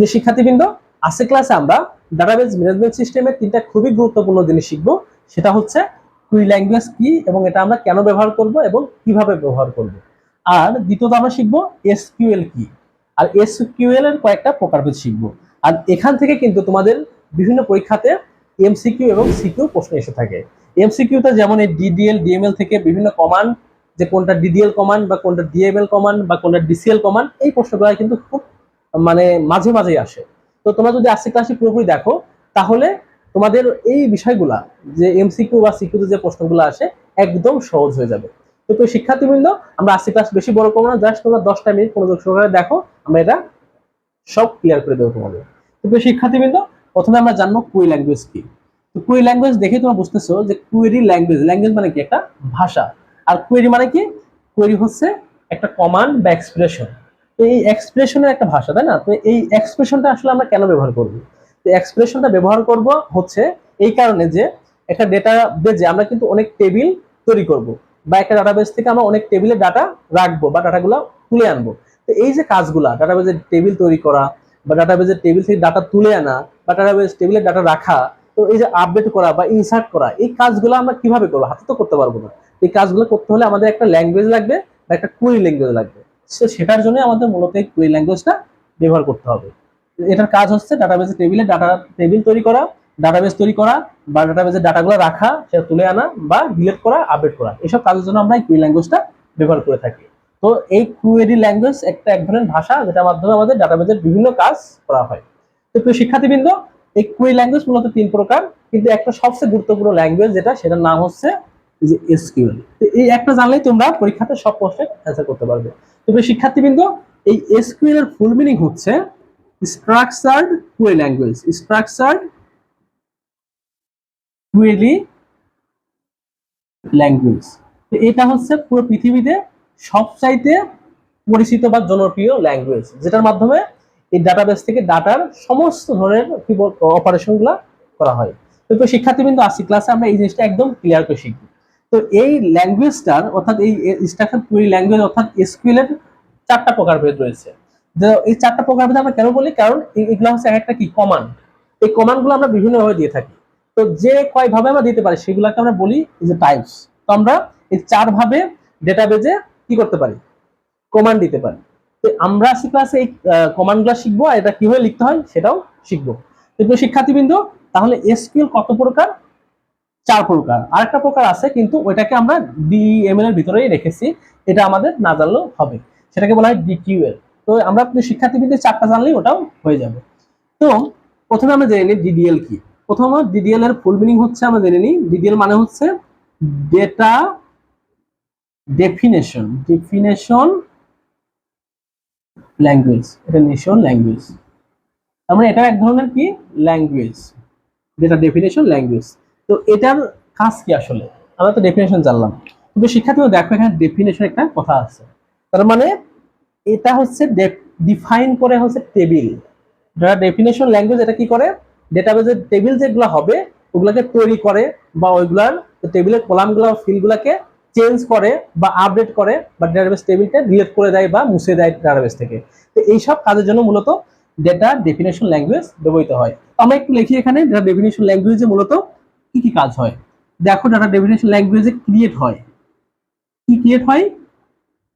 কিন্তু শিক্ষার্থীবৃন্দ আজকে ক্লাসে আমরা ডাটাবেজ ম্যানেজমেন্ট সিস্টেমের তিনটা খুবই গুরুত্বপূর্ণ জিনিস শিখব। সেটা হচ্ছে কুই ল্যাঙ্গুয়েজ কি এবং এটা আমরা কেন ব্যবহার করব এবং কীভাবে ব্যবহার করব। আর দ্বিতীয়ত আমরা শিখব এসকিউএল কি। আর এসকিউএল এর কয়েকটা প্রকারভেদ শিখব। আর এখান থেকে কিন্তু তোমাদের বিভিন্ন পরীক্ষাতে এমসিকিউ এবং সিকিউ প্রশ্ন এসে থাকে। এমসিকিউ এমসিকিউতে যেমন এই ডিডিএল ডিএমএল থেকে বিভিন্ন কমান্ড যে কোনটা ডিডিএল কমান্ড বা কোনটা ডিএমএল কমান্ড বা কোনটা ডিসিএল কমান্ড এই প্রশ্নগুলো কিন্তু খুব মানে মাঝে মাঝেই আসে। তো তোমরা যদি আজকে ক্লাসে পুরোপুরি দেখো, তাহলে তোমাদের এই বিষয়গুলা, যে এমসিকিউ বা সিকিউতে যে প্রশ্নগুলো আসে, একদম সহজ হয়ে যাবে। তো তো শিক্ষার্থীবৃন্দ, আমরা আজকে ক্লাস বেশি বড় করব না জাস্ট তোমরা দশটা মিনিট মনোযোগ সহকারে দেখো, আমরা এটা সব ক্লিয়ার করে দেবো তোমাদের। তো প্রিয় শিক্ষার্থীবৃন্দ, প্রথমে আমরা জানব কুই ল্যাঙ্গুয়েজ কি। তো কুই ল্যাঙ্গুয়েজ দেখে তোমরা বুঝতেছো যে কুয়েরি ল্যাঙ্গুয়েজ ল্যাঙ্গুয়েজ মানে কি? একটা ভাষা। আর কুয়েরি মানে কি? কুয়েরি হচ্ছে একটা কমান্ড বা এক্সপ্রেশন তো এই এক্সপ্রেশনের একটা ভাষা, তাই না? তো এই এক্সপ্রেশনটা আসলে আমরা কেন ব্যবহার করব? তো এক্সপ্রেশনটা ব্যবহার করব হচ্ছে এই কারণে যে একটা ডেটা বেজে আমরা কিন্তু অনেক টেবিল তৈরি করব বা একটা ডাটাবেস থেকে আমরা অনেক টেবিলে ডাটা রাখব বা ডাটাগুলো তুলে আনব। তো এই যে কাজগুলা ডাটাবেজের টেবিল তৈরি করা বা ডাটাবেজের টেবিল থেকে ডাটা তুলে আনা বা ডাটাবেজ টেবিলে ডাটা রাখা, তো এই যে আপডেট করা বা ইনসার্ট করা, এই কাজগুলো আমরা কীভাবে করব? হাতে তো করতে পারব না। এই কাজগুলো করতে হলে আমাদের একটা ল্যাঙ্গুয়েজ লাগবে বা একটা কুইরি ল্যাঙ্গুয়েজ লাগবে। সে সেটার জন্য আমাদের মূলত এই কুইরি ল্যাঙ্গুয়েজটা ব্যবহার করতে হবে। এটার কাজ হচ্ছে ডাটাবেজের টেবিলে ডাটা টেবিল তৈরি করা ডাটাবেস তৈরি করা বা ডাটাবেজের ডাটাগুলো রাখা, সেটা তুলে আনা বা ডিলিট করা আপডেট করা। এসব কাজের জন্য আমরা এই কুইরি ল্যাঙ্গুয়েজটা ব্যবহার করে থাকি। তো এই কুয়েরি ল্যাঙ্গুয়েজ একটা এক ধরনের ভাষা, যেটার মাধ্যমে আমাদের ডাটাবেজের বিভিন্ন কাজ করা হয়। তো প্রিয় শিক্ষার্থীবৃন্দ, এই কুয়েরি ল্যাঙ্গুয়েজ মূলত তিন প্রকার, কিন্তু একটা সবচেয়ে গুরুত্বপূর্ণ ল্যাঙ্গুয়েজ যেটা সেটার নাম হচ্ছে যে এই একটা জানলেই তোমরা পরীক্ষাতে সব প্রশ্নের অ্যান্সার করতে পারবে। তো প্রিয় শিক্ষার্থীবৃন্দ, এই এসকিউএল এর ফুল মিনিং হচ্ছে structured query language structured query language তো এটা হচ্ছে পুরো পৃথিবীতে সবচাইতে পরিচিত বা জনপ্রিয় ল্যাঙ্গুয়েজ যেটার মাধ্যমে এই ডাটাবেস থেকে ডাটার সমস্ত ধরনের কি অপারেশনগুলা করা হয়। তো শিক্ষার্থীবৃন্দ আসি ক্লাসে আমরা এই জিনিসটা একদম ক্লিয়ার করে শিখব। তো এই ল্যাঙ্গুয়েজটার অর্থাৎ এই স্ট্রাকচার কুয়েরি ল্যাঙ্গুয়েজ অর্থাৎ এসকিউএল এর চারটা প্রকারভেদ রয়েছে। এই চারটা প্রকারভেদ আমরা কেন বলি? কারণ এগুলো হচ্ছে এক একটা কি? কমান্ড এই কমান্ডগুলো আমরা বিভিন্নভাবে দিয়ে থাকি। তো যে কয়ভাবে আমরা দিতে পারি সেগুলোকে আমরা বলি যে টাইপস তো আমরা এই চার ভাবে ডেটাবেজে কি করতে পারি? কমান্ড দিতে পারি। তো আমরা আজকে ক্লাসে এই কমান্ডগুলো শিখব আর এটা কীভাবে লিখতে হয় সেটাও শিখব। তো শিক্ষার্থীবৃন্দ, তাহলে এসকিউএল কত প্রকার? চার প্রকার। আরেকটা প্রকার আছে, কিন্তু ওইটাকে আমরা ডিএমএল এর ভিতরেই রেখেছি, এটা আমাদের না জানলেও হবে। সেটাকে বলা হয় ডিকিউএল তো আমরা প্রিয় শিক্ষার্থীবৃন্দের চারটা জানলেই ওটাও হয়ে যাবে। তো প্রথমে আমরা জেনে নিই ডিডিএল কি। প্রথম ডিডিএল এর ফুল মিনিং হচ্ছে, আমরা জেনে নিই ডিডিএল মানে হচ্ছে ডেটা ডেফিনেশন ডেফিনেশন ল্যাঙ্গুয়েজ এটা নেশন ল্যাঙ্গুয়েজ তার মানে এটা এক ধরনের কি? ল্যাঙ্গুয়েজ যেটা ডেফিনেশন ল্যাঙ্গুয়েজ তো এটার কাজ কি আসলে? আমরা তো ডেফিনেশন জানলাম। কিন্তু শিক্ষার্থীরা দেখো এখানে ডেফিনেশন একটা কথা আছে। তার মানে এটা হচ্ছে ডিফাইন করে হচ্ছে টেবিল যারা ডেফিনেশন ল্যাঙ্গুয়েজ এটা কি করে? ডেটাবেজের টেবিল যেগুলো হবে, ওগুলাকে তৈরি করে বা ওইগুলার টেবিলের কলামগুলো ফিল্ডগুলোকে চেঞ্জ করে বা আপডেট করে বা ডেটাবেস টেবিলটা ডিলিট করে দেয় বা মুছে দেয় ডেটাবেস থেকে। তো এইসব কাজের জন্য মূলত ডেটা ডেফিনেশন ল্যাঙ্গুয়েজ ব্যবহৃত হয়। আমরা একটু লিখি এখানে ডেটা ডেফিনেশন ল্যাঙ্গুয়েজে মূলত কি কি কাজ হয়? দেখো ডাটা ডেফিনেশন ল্যাঙ্গুয়েজে ক্রিয়েট হয়। কি ক্রিয়েট হয়?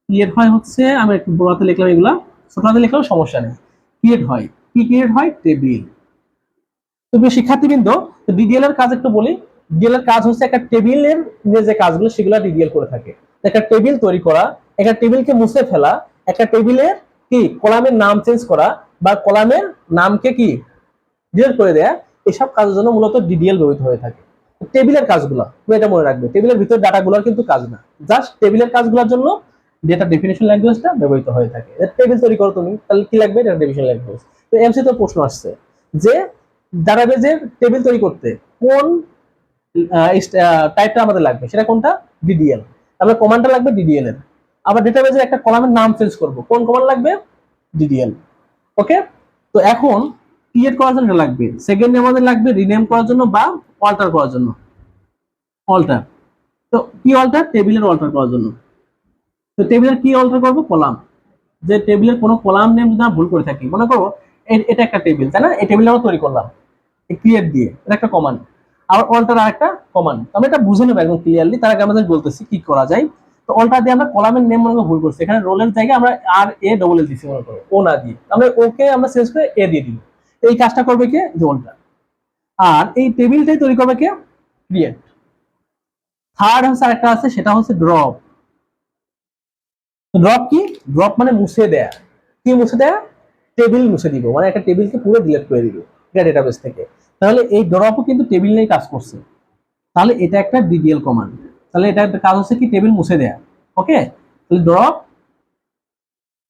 ক্রিয়েট হয় হচ্ছে, আমি একটু বড় হাতে লিখলাম এগুলা ছোট হাতে লিখলেও সমস্যা নেই। ক্রিয়েট হয়। কি ক্রিয়েট হয়? টেবিল তো প্রিয় শিক্ষার্থীবৃন্দ ডিডিএল এর কাজ একটু বলি। ডিডিএল এর কাজ হচ্ছে একটা টেবিলের যে কাজগুলো, সেগুলো ডিডিএল করে থাকে। একটা টেবিল তৈরি করা, একটা টেবিলকে মুছে ফেলা, একটা টেবিলের কি, কলামের নাম চেঞ্জ করা, বা কলামের নামকে কি ডিলিট করে দেয়া, এসব কাজের জন্য মূলত ডিডিএল ব্যবহৃত হয়ে থাকে। টেবিলের কাজগুলো, তুমি এটা মনে রাখবে, টেবিলের ভিতর ডাটাগুলোর কিন্তু কাজ না। জাস্ট টেবিলের কাজগুলোর জন্য ডেটা ডেফিনেশন ল্যাঙ্গুয়েজটা ব্যবহৃত হয়ে থাকে। টেবিল তৈরি করো তুমি, তাহলে কি লাগবে? ডেটা ডেফিনেশন ল্যাঙ্গুয়েজ তো এমসি তো প্রশ্ন আসছে যে ডাটাবেজের টেবিল তৈরি করতে কোন টাইপটা আমাদের লাগবে? সেটা কোনটা? ডিডিএল তাহলে কমান্ডটা লাগবে ডিডিএল এর। আবার ডেটাবেজের একটা কলামের নাম চেঞ্জ করব। কোন কমান্ড লাগবে? ডিডিএল ওকে তো এখন ক্রিয়েট করার জন্য লাগবে সেকেন্ডে আমাদের লাগবে রিনেম করার জন্য বা অল্টার করার জন্য। অল্টার তো কি অল্টার টেবিলের অল্টার করার জন্য। তো টেবিলের কি অল্টার করব? কলাম। যে টেবিলের কোনো কলাম নেম যদি ভুল করে থাকি, মনে করো এটা একটা টেবিল তাই না? এই টেবিল আমরা তৈরি করলাম ক্রিয়েট দিয়ে, এটা একটা কমান্ড আর অল্টার আর একটা কমান্ড আমরা এটা বুঝে নেব একদম ক্লিয়ারলি তার আগে আমাদের বলতেছি কি করা যায়। তো অল্টার দিয়ে আমরা কলামের নেম মনে করো ভুল করছি, এখানে রোলের জায়গায় আমরা আর এ ডবল এল দিচ্ছি মনে করো ও না দিয়ে। আমরা ওকে আমরা চেঞ্জ করে এ দিয়ে দিব। এই কাজটা করবে কে? অল্টার আর এই টেবিলটাই তৈরি করবে কে? ক্রিয়েট থার্ড হচ্ছে আরেকটা আছে, সেটা হচ্ছে ড্রপ ড্রপ কি? ড্রপ মানে মুছে দেয়া। কি মুছে দেয়া? টেবিল মুছে দিব। মানে একটা টেবিলকে পুরো ডিলিট করে দিব এটা ডেটাবেস থেকে। তাহলে এই ড্রপও কিন্তু টেবিল নিয়ে কাজ করছে। তাহলে এটা একটা ডিডিএল কমান্ড তাহলে এটা একটা কাজ হচ্ছে কি? টেবিল মুছে দেয়া। ওকে তাহলে ড্রপ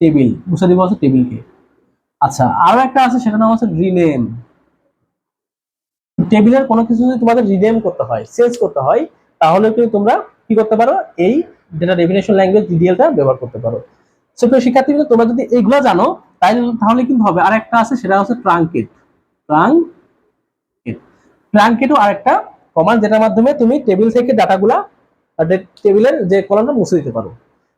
টেবিল মুছে দিব হচ্ছে টেবিলকে আচ্ছা আরও একটা আছে সেটা নাম হচ্ছে রিনেম টেবিলের কোনো কিছু যদি তোমাদের রিনেম করতে হয় চেঞ্জ করতে হয়, তাহলে কিন্তু তোমরা কি করতে পারো? এই ডেটা ডেফিনেশন ল্যাঙ্গুয়েজ ডিডিএলটা ব্যবহার করতে পারো। সো প্রিয় শিক্ষার্থী তোমরা যদি এগুলো জানো তাহলে তাহলে কিন্তু হবে আর একটা আছে, সেটা হচ্ছে ট্রাঙ্কেট ট্রাঙ্কেট ট্রাঙ্কেটও আরেকটা কমান্ড যেটার মাধ্যমে তুমি টেবিল থেকে ডাটাগুলা টেবিলের যে কলামটা মুছে দিতে পারো।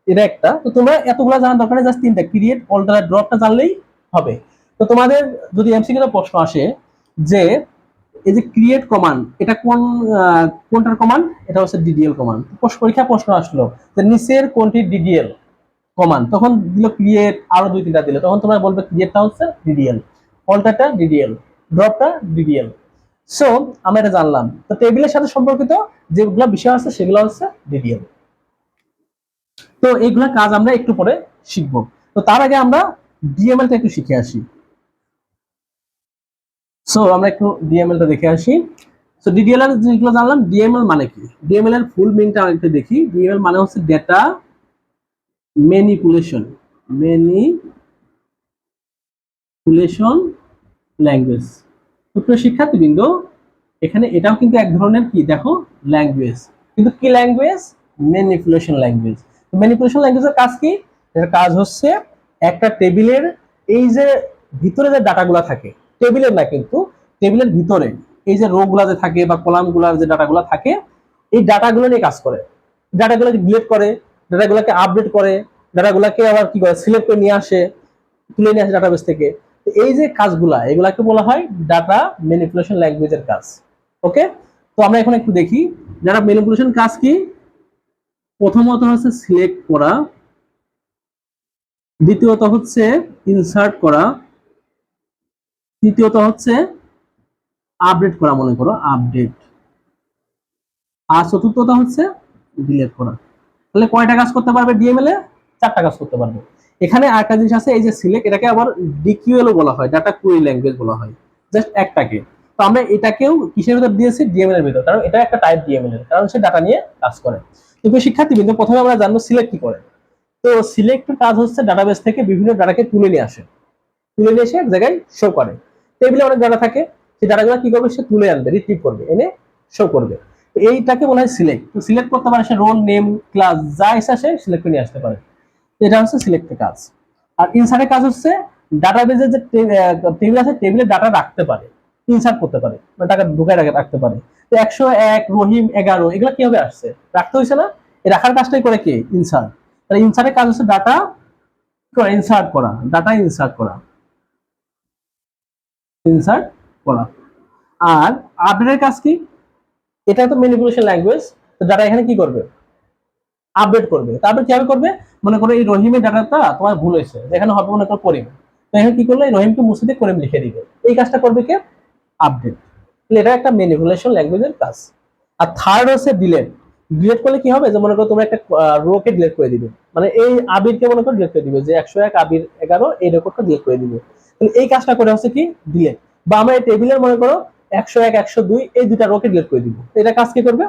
এটা একটা। তো তোমরা এতগুলো জানার দরকার জাস্ট তিনটা। ক্রিয়েট অল্টার ড্রপটা জানলেই হবে। তো তোমাদের যদি এমসিকিউ প্রশ্ন আসে যে এই যে ক্রিয়েট কমান্ড এটা কোন কোনটার কমান্ড এটা হচ্ছে ডিডিএল কমান্ড পরীক্ষা প্রশ্ন আসলো যে নিচের কোনটি ডিডিএল কমান্ড তখন দিল ক্রিয়েট আরও দুই, তিনটা দিলে। তখন তোমরা বলবে ক্রিয়েটটা হচ্ছে ডিডিএল অল্টারটা ডিডিএল ড্রপটা ডিডিএল সো আমরা এটা জানলাম। তো টেবিলের সাথে সম্পর্কিত যেগুলো বিষয় আছে, সেগুলো হচ্ছে ডিডিএল তো এইগুলা কাজ আমরা একটু পরে শিখব। তো তার আগে আমরা ডিএমএলটা একটু শিখে আসি। সো আমরা একটু ডিএমএল টা দেখে আসি। সো ডিডিএল এর যেগুলো জানলাম ডিএমএল মানে কি? ডিএমএল এর ফুল মিনিংটা একটু দেখি। ডিএমএল মানে হচ্ছে ডেটা ম্যানিপুলেশন ম্যানিপুলেশন ল্যাঙ্গুয়েজ তো প্রিয় শিক্ষার্থীবৃন্দ, এখানে এটাও কিন্তু এক ধরনের কি দেখো? ল্যাঙ্গুয়েজ কিন্তু কি ল্যাঙ্গুয়েজ ম্যানিপুলেশন ল্যাঙ্গুয়েজ ম্যানিপুলেশন ল্যাঙ্গুয়েজের কাজ কি? এর কাজ হচ্ছে একটা টেবিলের এই যে ভিতরে যে ডাটাগুলো থাকে, টেবিলের না কিন্তু, টেবিলের ভিতরে এই যে রোগুলা যে থাকে বা কলামগুলার যে ডাটাগুলো থাকে, এই ডাটাগুলো নিয়ে কাজ করে। ডাটাগুলোকে ডিলিট করে, ডাটাগুলোকে আপডেট করে, ডাটাগুলোকে আবার কি করে সিলেক্ট করে নিয়ে আসে, তুলে নিয়ে আসে ডাটাবেস থেকে। এই যে কাজগুলা, এগুলাকে বলা হয় ডাটা ম্যানিপুলেশন ল্যাঙ্গুয়েজের কাজ। ওকে তো আমরা এখন একটু দেখি ডাটা ম্যানিপুলেশন কাজ কি? প্রথমত হচ্ছে সিলেক্ট করা। দ্বিতীয়ত হচ্ছে ইনসার্ট করা। তৃতীয়ত হচ্ছে আপডেট করা মনে করো আপডেট আর চতুর্থটা হচ্ছে ডিলিট করা। তাহলে কয়টা কাজ করতে পারবে ডিএমএল এ? চারটা কাজ করতে পারবে। এখানে আরেকটা জিনিস আছে, এই যে সিলেক্ট এটাকে আবার ডিকিউএল বলা হয় ডাটা কুইরি ল্যাঙ্গুয়েজ বলা হয় জাস্ট একটাকে। তো আমরা এটাকেও কিসের ভিতর দিয়েছি? ডিএমএল এর ভিতর, কারণ এটা একটা টাইপ ডিএমএল এর, কারণ সে ডাটা নিয়ে কাজ করে। কিন্তু শিক্ষার্থীবৃন্দ, প্রথমে আমরা জানব সিলেক্ট কি করে। তো সিলেক্ট কাজ হচ্ছে ডাটাবেস থেকে বিভিন্ন ডাটাকে তুলে নিয়ে আসে। তুলে নিয়ে এসে এক জায়গায় শো করে। টেবিলে অনেক ডাটা থাকে সেই ডাটাগুলো কি করবে? সে তুলে আনবে রিট্রিভ করবে, এনে শো করবে। এইটাকে বলা হয় সিলেক্ট তো সিলেক্ট করতে পারে সে রোল নেম ক্লাস যা ইচ্ছা সে সিলেক্ট করে নিয়ে আসতে পারে। এটা হচ্ছে সিলেক্টের কাজ। আর ইনসার্টের কাজ হচ্ছে ডাটাবেজের যে টেবিল আছে টেবিলে ডাটা রাখতে পারে। ইনসার্ট করতে পারে মানে টাকা ঢুকায় রাখে, রাখতে পারে। তো একশো এক, রহিম, এগারো, এগুলো কীভাবে আসছে? রাখতে হয়েছে না? রাখার কাজটাই করে কে? ইনসার্ট তাহলে ইনসার্টের কাজ হচ্ছে ডাটা ইনসার্ট করা ডাটা ইনসার্ট করা। ইনসার্ট করা। আর আপডেটের কাজ কি? এটা তো ম্যানিপুলেশন ল্যাঙ্গুয়েজ তো ডাটা এখানে কি করবে? আপডেট করবে। তারপর কীভাবে করবে? মনে করো এই রহিমের ডাটাটা তোমার ভুল হয়েছে যেখানে হবে মনে করো করিম। তো এখানে কি করল? এই রহিমকে মুছে দিয়ে করিম লিখে দিবে। এই কাজটা করবে কে? আপডেট এটা একটা ম্যানিপুলেশন ল্যাঙ্গুয়েজের কাজ। আর থার্ড হচ্ছে ডিলেট ডিলেট করলে কি হবে? যে মনে করো তোমরা একটা রোকে ডিলেট করে দিবে। মানে এই আবিরকে মনে করো ডিলেট করে দিবে, যে একশো এক, আবির এগারো, এই রেকর্ডটা ডিলেট করে দিবে। তাহলে এই কাজটা করে হচ্ছে কি? ডিলেট বা আমরা এই টেবিলের মনে করো একশো এক, একশো দুই, এই দুটা রোকে ডিলেট করে দিব। এটা কাজ কি করবে?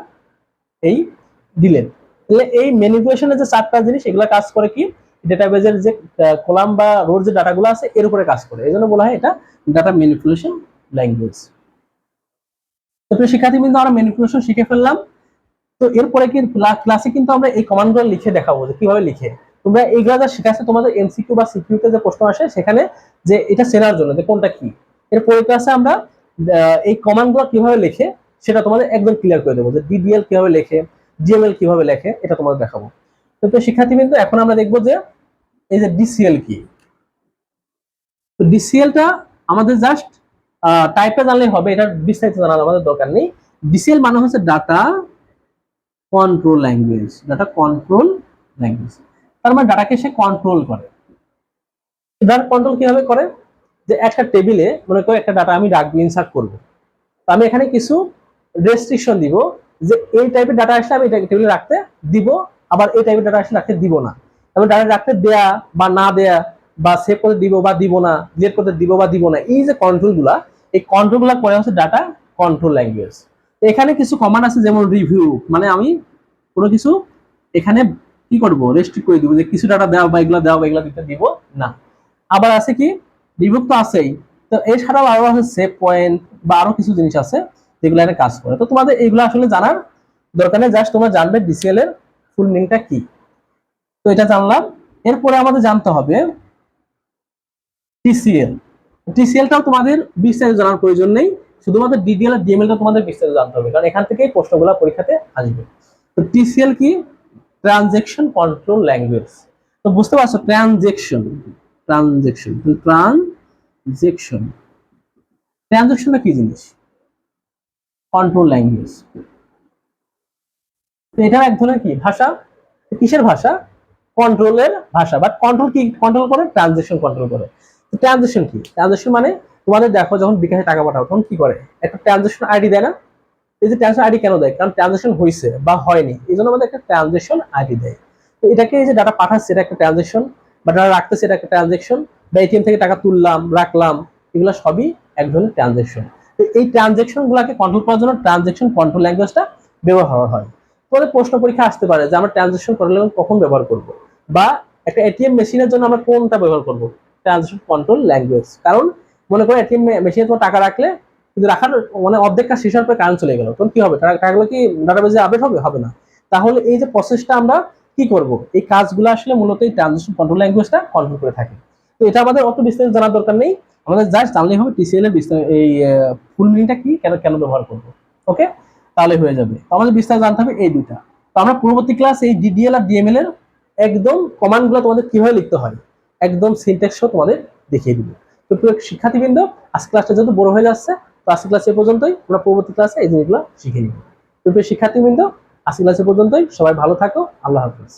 এই ডিলেট তাহলে এই ম্যানিপুলেশনের যে চারটা জিনিস, এগুলো কাজ করে কি? ডেটাবেজের যে কলাম বা রোড যে ডাটাগুলো আছে, এর উপরে কাজ করে। এই জন্য বলা হয় এটা ডাটা ম্যানিপুলেশন ল্যাঙ্গুয়েজ তো প্রিয় শিক্ষার্থীবৃন্দ, আমরা ম্যানিপুলেশন শিখে ফেললাম। তো এরপরে কি ক্লাসে কিন্তু আমরা এই কমান্ডগুলো লিখে দেখাবো যে কীভাবে লিখে। তোমরা এইগুলো যা শেখাচ্ছে তোমাদের এমসিকিউ বা সিকিউতে যে প্রশ্ন আসে, সেখানে যে এটা চেনার জন্য যে কোনটা কি। এর পরের ক্লাসে আমরা এই কমান্ডগুলো কীভাবে লেখে, সেটা তোমাদের একদম ক্লিয়ার করে দেবো যে ডিডিএল কীভাবে লেখে ডিএমএল কীভাবে লেখে, এটা তোমাদের দেখাবো। তো শিক্ষার্থীবৃন্দ, এখন আমরা দেখব যে এই যে ডিসিএল কি। তো ডিসিএলটা আমাদের জাস্ট টাইপটা জানলেই হবে এটা বিস্তারিত জানার আমাদের দরকার নেই। ডিসিএল মানে হচ্ছে data control language data control language তার মানে ডাটাকে সে কন্ট্রোল করে। ডাটা কন্ট্রোল কীভাবে করে? যে একটা টেবিলে মনে করো একটা ডাটা আমি রাখব ইনসার্ট করব। তো আমি এখানে কিছু রেস্ট্রিকশন দিব যে এই টাইপের ডাটা আসলে আমি এটা টেবিলে রাখতে দিব, আবার এই টাইপের ডাটা আসলে রাখতে দিব না। এবং ডাটা রাখতে দেয়া বা না দেয়া বা সেভ করতে দিব বা দিব না ডিলেট করতে দিব বা দিব না, এই যে কন্ট্রোলগুলা, এই কন্ট্রোলগুলা করে হচ্ছে ডাটা কন্ট্রোল ল্যাঙ্গুয়েজ এখানে কিছু কমান্ড আছে যেমন রিভিউ মানে আমি কোনো কিছু এখানে কি করব? রেস্ট্রিক্ট করে দিব যে কিছু ডাটা দেওয়া বা এগুলো দেওয়া বা এগুলো দিতে দিব না। আবার আছে কি? রিভিউ তো আছেই। তো এছাড়াও আরও আছে সেভ পয়েন্ট বা আরও কিছু জিনিস আছে যেগুলো এখানে কাজ করে। তো তোমাদের এগুলো আসলে জানার দরকার নেই। জাস্ট তোমরা জানবে ডিসিএল এর ফুল মিনিংটা কি। তো এটা জানলাম। এরপরে আমাদের জানতে হবে টিসিএল টিসিএলটাও তোমাদের বিস্তারিত জানার প্রয়োজন নেই। শুধুমাত্র ডিডিএল আর ডিএমএলটা তোমাদের বিস্তারিত জানতে হবে, কারণ এখান থেকেই প্রশ্নগুলো পরীক্ষাতে আসবে। তো টিসিএল কি? ট্রানজেকশন কন্ট্রোল ল্যাঙ্গুয়েজ তো বুঝতে পারছ ট্রানজেকশন ট্রানজেকশন ট্রানজেকশন ট্রানজেকশনটা কি জিনিস? কন্ট্রোল ল্যাঙ্গুয়েজ তো এটা এক ধরনের কি? ভাষা। কিসের ভাষা? কন্ট্রোলের ভাষা। বাট কন্ট্রোল কি? কন্ট্রোল করে ট্রানজেকশন কন্ট্রোল করে। ট্রানজেকশন কি? ট্রানজেকশন মানে তোমাদের দেখো যখন বিকাশে টাকা পাঠাও, তখন কি করে? একটা ট্রানজেকশন আইডি দেয় না? এই যে ট্রানজেকশন আইডি কেন দেয়? কারণ ট্রানজেকশন হয়েছে বা হয়নি। এই জন্য আমাদের একটা ট্রানজেকশন আইডি দেয়। তো এটাকে এই যে ডাটা পাঠাচ্ছে, এটা একটা ট্রানজেকশন বা ডাটা রাখতেছে, এটা একটা ট্রানজেকশন বা এটিএম থেকে টাকা তুললাম, রাখলাম, এগুলো সবই এক ধরনের ট্রানজেকশন তো এই ট্রানজেকশন গুলাকে কন্ট্রোল করার জন্য ট্রানজেকশন কন্ট্রোল ল্যাঙ্গুয়েজটা ব্যবহার হয়। তোমাদের প্রশ্ন পরীক্ষা আসতে পারে যে আমরা ট্রানজেকশন কন্ট্রোল ল্যাঙ্গুয়েজ কখন ব্যবহার করব? বা একটা এটিএম মেশিনের জন্য আমরা কোনটা ব্যবহার করব? ট্রানজেকশন কন্ট্রোল ল্যাঙ্গুয়েজ কারণ মনে করো এটিএম মেশিনে তোমার টাকা রাখলে কিন্তু রাখার মানে অর্ধেক কাজ শেষ হওয়ার কারেন্ট চলে গেল। তখন কি হবে? টাকাগুলো কি ডাটাবেজে আপডেট হবে? হবে না। তাহলে এই যে প্রসেসটা আমরা কি করব? এই কাজগুলো আসলে মূলত এই ট্রানজেকশন কন্ট্রোল ল্যাঙ্গুয়েজটা কন্ট্রোল করে থাকে। তো এটা আমাদের অত বিস্তারিত জানার দরকার নেই। আমাদের জাস্ট জানলেই হবে টিসিএল এর এই ফুল মিনিংটা কি? কেন কেন ব্যবহার করব? ওকে তাহলে হয়ে যাবে। তো আমাদের বিস্তারিত জানতে হবে এই দুটা তো আমরা পূর্ববর্তী ক্লাস এই ডিডিএল আর ডিএমএল এর একদম কমান্ডগুলো তোমাদের কীভাবে লিখতে হয়? একদম সিনটেক্সও তোমাদের দেখিয়ে দিব। তো প্রিয় শিক্ষার্থীবৃন্দ আজকে ক্লাসটা যেহেতু বড় হয়ে যাচ্ছে, তো আজকে ক্লাস পর্যন্তই। আমরা পরবর্তী ক্লাসে এই জিনিসগুলো শিখে নিব। তো প্রিয় শিক্ষার্থীবৃন্দ আজকে ক্লাস পর্যন্তই। সবাই ভালো থাকো। আল্লাহ হাফিজ।